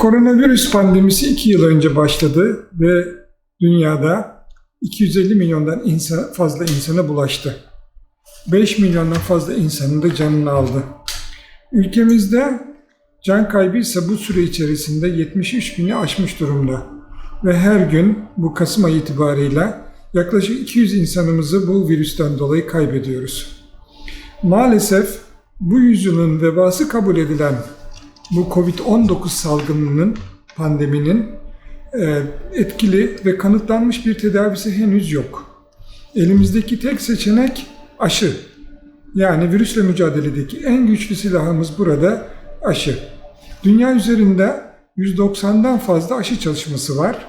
Koronavirüs pandemisi iki yıl önce başladı ve dünyada 250 milyondan insan, fazla insana bulaştı. 5 milyondan fazla insanın da canını aldı. Ülkemizde can kaybı ise bu süre içerisinde 73 bini aşmış durumda. Ve her gün bu Kasım ayı itibarıyla yaklaşık 200 insanımızı bu virüsten dolayı kaybediyoruz. Maalesef bu yüzyılın vebası kabul edilen bu Covid-19 salgınının, pandeminin e, etkili ve kanıtlanmış bir tedavisi henüz yok. Elimizdeki tek seçenek aşı. Yani virüsle mücadeledeki en güçlü silahımız burada aşı. Dünya üzerinde 190'dan fazla aşı çalışması var.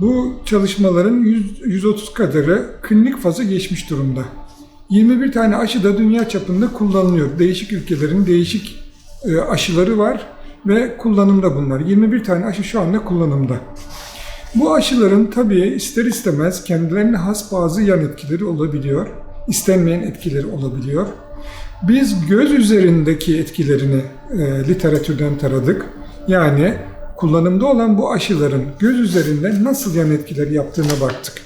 Bu çalışmaların 100, 130 kadarı klinik faza geçmiş durumda. 21 tane aşı da dünya çapında kullanılıyor. Değişik ülkelerin değişik aşıları var ve kullanımda bunlar. 21 tane aşı şu anda kullanımda. Bu aşıların tabii ister istemez kendilerine has bazı yan etkileri olabiliyor. İstenmeyen etkileri olabiliyor. Biz göz üzerindeki etkilerini e, literatürden taradık. Yani kullanımda olan bu aşıların göz üzerinde nasıl yan etkileri yaptığına baktık.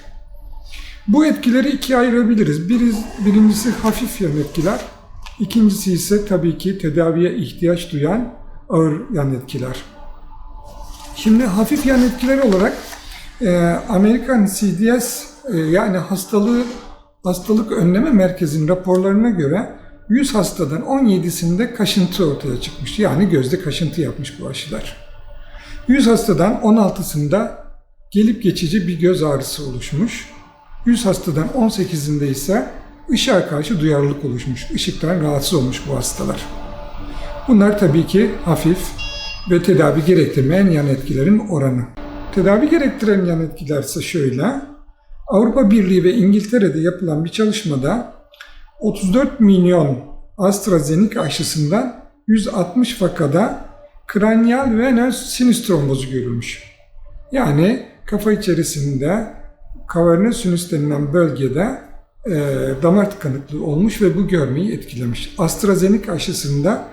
Bu etkileri ikiye ayırabiliriz. Biriz, birincisi hafif yan etkiler, ikincisi ise tabii ki tedaviye ihtiyaç duyan ağır yan etkiler. Şimdi hafif yan etkiler olarak e, Amerikan CDS e, yani hastalığı hastalık önleme merkezinin raporlarına göre 100 hastadan 17'sinde kaşıntı ortaya çıkmış. Yani gözde kaşıntı yapmış bu aşılar. 100 hastadan 16'sında gelip geçici bir göz ağrısı oluşmuş. 100 hastadan 18'inde ise ışığa karşı duyarlılık oluşmuş. Işıktan rahatsız olmuş bu hastalar. Bunlar tabii ki hafif ve tedavi gerektirmeyen yan etkilerin oranı. Tedavi gerektiren yan etkiler ise şöyle. Avrupa Birliği ve İngiltere'de yapılan bir çalışmada 34 milyon AstraZeneca aşısından 160 vakada kranyal venöz sinüs trombozu görülmüş. Yani kafa içerisinde kavernöz sinüs denilen bölgede e, damar tıkanıklığı olmuş ve bu görmeyi etkilemiş. AstraZeneca aşısında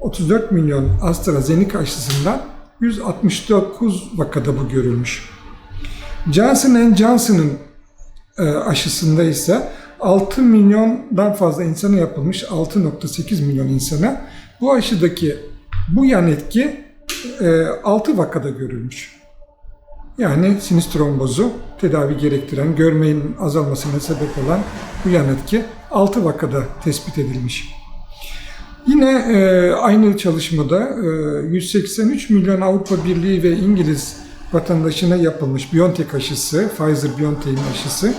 34 milyon AstraZeneca aşısından 169 vakada bu görülmüş. Johnson Johnson'ın e, aşısında ise 6 milyondan fazla insana yapılmış 6.8 milyon insana bu aşıdaki bu yan etki 6 e, vakada görülmüş. Yani sinüs trombozu tedavi gerektiren, görmeyin azalmasına sebep olan bu yan etki 6 vakada tespit edilmiş. Yine e, aynı çalışmada e, 183 milyon Avrupa Birliği ve İngiliz vatandaşına yapılmış BioNTech aşısı, Pfizer-BioNTech'in aşısı.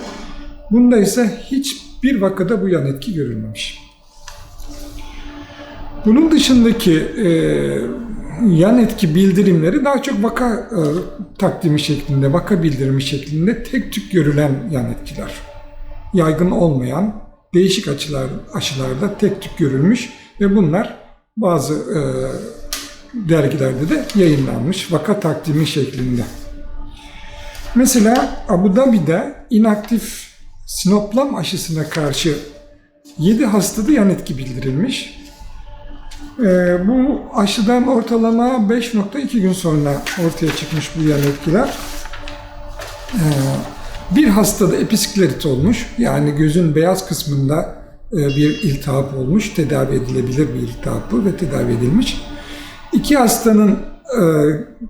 Bunda ise hiçbir vakada bu yan etki görülmemiş. Bunun dışındaki e, yan etki bildirimleri daha çok vaka e, takdimi şeklinde, vaka bildirimi şeklinde tek tük görülen yan etkiler. Yaygın olmayan değişik açılar, aşılarda tek tük görülmüş ve bunlar bazı e, dergilerde de yayınlanmış vaka takdimi şeklinde. Mesela Abu Dhabi'de inaktif sinoplam aşısına karşı 7 hastada yan etki bildirilmiş. Ee, bu aşıdan ortalama 5.2 gün sonra ortaya çıkmış bu yan etkiler. Ee, bir hastada episklerit olmuş, yani gözün beyaz kısmında e, bir iltihap olmuş, tedavi edilebilir bir iltihap bu ve tedavi edilmiş. İki hastanın e,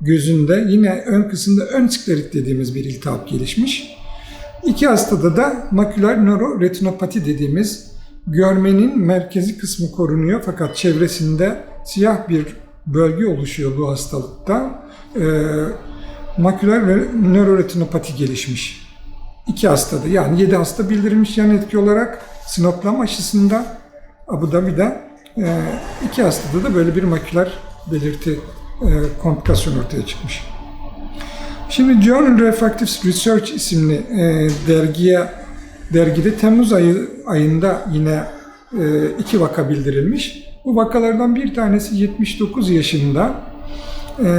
gözünde yine ön kısımda ön sklerit dediğimiz bir iltihap gelişmiş. İki hastada da maküler nöroretinopati dediğimiz görmenin merkezi kısmı korunuyor fakat çevresinde siyah bir bölge oluşuyor bu hastalıkta. E, maküler nöroretinopati gelişmiş. İki hastada yani yedi hasta bildirilmiş yan etki olarak sinoplam aşısında Abu Dhabi'de e, iki hastada da böyle bir maküler belirti e, komplikasyon ortaya çıkmış. Şimdi Journal Refractive Research isimli e, dergiye dergide Temmuz ayı ayında yine e, iki vaka bildirilmiş. Bu vakalardan bir tanesi 79 yaşında e,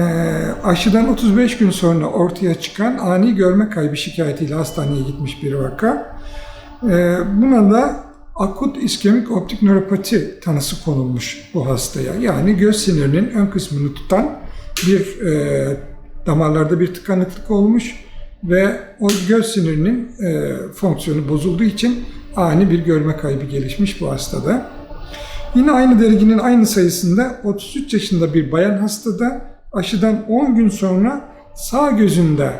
aşıdan 35 gün sonra ortaya çıkan ani görme kaybı şikayetiyle hastaneye gitmiş bir vaka. E, buna da akut iskemik optik nöropati tanısı konulmuş bu hastaya. Yani göz sinirinin ön kısmını tutan bir e, damarlarda bir tıkanıklık olmuş ve o göz sinirinin e, fonksiyonu bozulduğu için ani bir görme kaybı gelişmiş bu hastada. Yine aynı derginin aynı sayısında 33 yaşında bir bayan hastada aşıdan 10 gün sonra sağ gözünde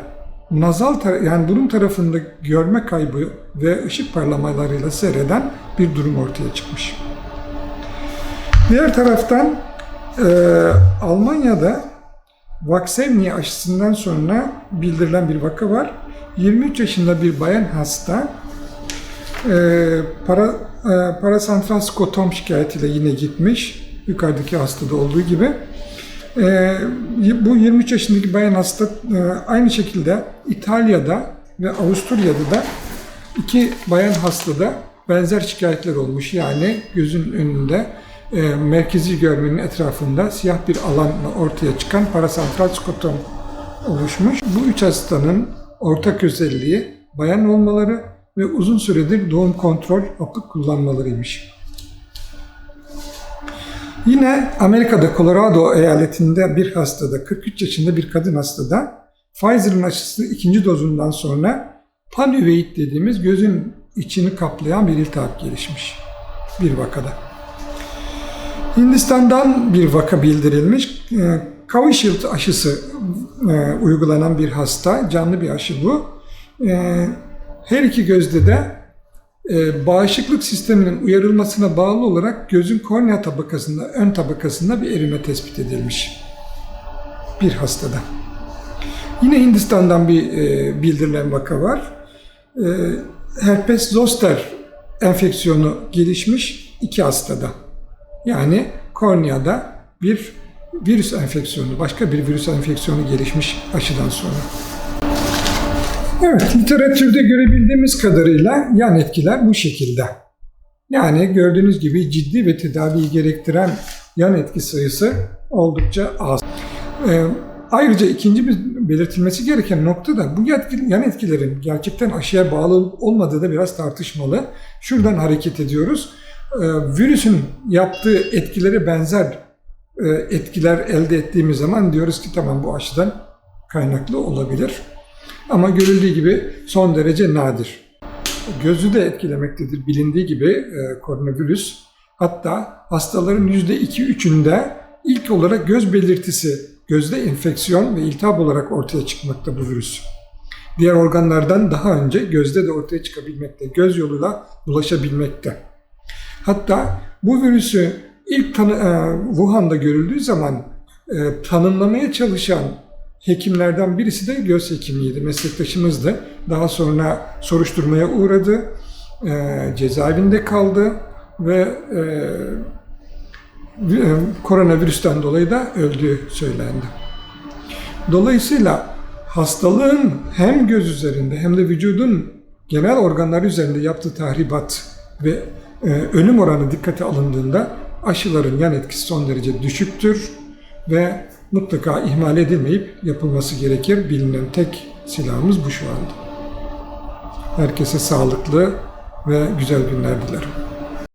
nazal tar- yani burun tarafında görme kaybı ve ışık parlamalarıyla seyreden bir durum ortaya çıkmış. Diğer taraftan e, Almanya'da Vaksevni aşısından sonra bildirilen bir vaka var. 23 yaşında bir bayan hasta e, para, e, parasantral skotom şikayetiyle yine gitmiş. Yukarıdaki hastada olduğu gibi. E, bu 23 yaşındaki bayan hasta e, aynı şekilde İtalya'da ve Avusturya'da da iki bayan hastada benzer şikayetler olmuş. Yani gözün önünde e, merkezi görmenin etrafında siyah bir alanla ortaya çıkan parasantral skotom oluşmuş. Bu üç hastanın ortak özelliği bayan olmaları ve uzun süredir doğum kontrol hapı kullanmalarıymış. Yine Amerika'da Colorado eyaletinde bir hastada, 43 yaşında bir kadın hastada Pfizer'ın aşısı ikinci dozundan sonra panüveit dediğimiz gözün içini kaplayan bir iltihap gelişmiş bir vakada. Hindistan'dan bir vaka bildirilmiş. Ee, Covishield aşısı e, uygulanan bir hasta, canlı bir aşı bu. Ee, her iki gözde de e, bağışıklık sisteminin uyarılmasına bağlı olarak gözün kornea tabakasında, ön tabakasında bir erime tespit edilmiş bir hastada. Yine Hindistan'dan bir e, bildirilen vaka var. Herpes zoster enfeksiyonu gelişmiş iki hastada. Yani korneada bir virüs enfeksiyonu, başka bir virüs enfeksiyonu gelişmiş aşıdan sonra. Evet, literatürde görebildiğimiz kadarıyla yan etkiler bu şekilde. Yani gördüğünüz gibi ciddi ve tedaviyi gerektiren yan etki sayısı oldukça az. Ee, ayrıca ikinci bir belirtilmesi gereken nokta da bu yan etkilerin gerçekten aşıya bağlı olmadığı da biraz tartışmalı. Şuradan hareket ediyoruz. Ee, virüsün yaptığı etkilere benzer e, etkiler elde ettiğimiz zaman diyoruz ki tamam bu aşıdan kaynaklı olabilir. Ama görüldüğü gibi son derece nadir. Gözü de etkilemektedir bilindiği gibi e, koronavirüs. Hatta hastaların %2-3'ünde ilk olarak göz belirtisi, gözde enfeksiyon ve iltihap olarak ortaya çıkmakta bu virüs. Diğer organlardan daha önce gözde de ortaya çıkabilmekte, göz yoluyla bulaşabilmekte. Hatta bu virüsü ilk tanı, e, Wuhan'da görüldüğü zaman e, tanımlamaya çalışan hekimlerden birisi de göz hekimiydi, meslektaşımızdı. Daha sonra soruşturmaya uğradı, e, cezaevinde kaldı ve e, e, koronavirüsten dolayı da öldüğü söylendi. Dolayısıyla hastalığın hem göz üzerinde hem de vücudun genel organları üzerinde yaptığı tahribat ve e, ölüm oranı dikkate alındığında aşıların yan etkisi son derece düşüktür ve mutlaka ihmal edilmeyip yapılması gerekir. Bilinen tek silahımız bu şu anda. Herkese sağlıklı ve güzel günler dilerim.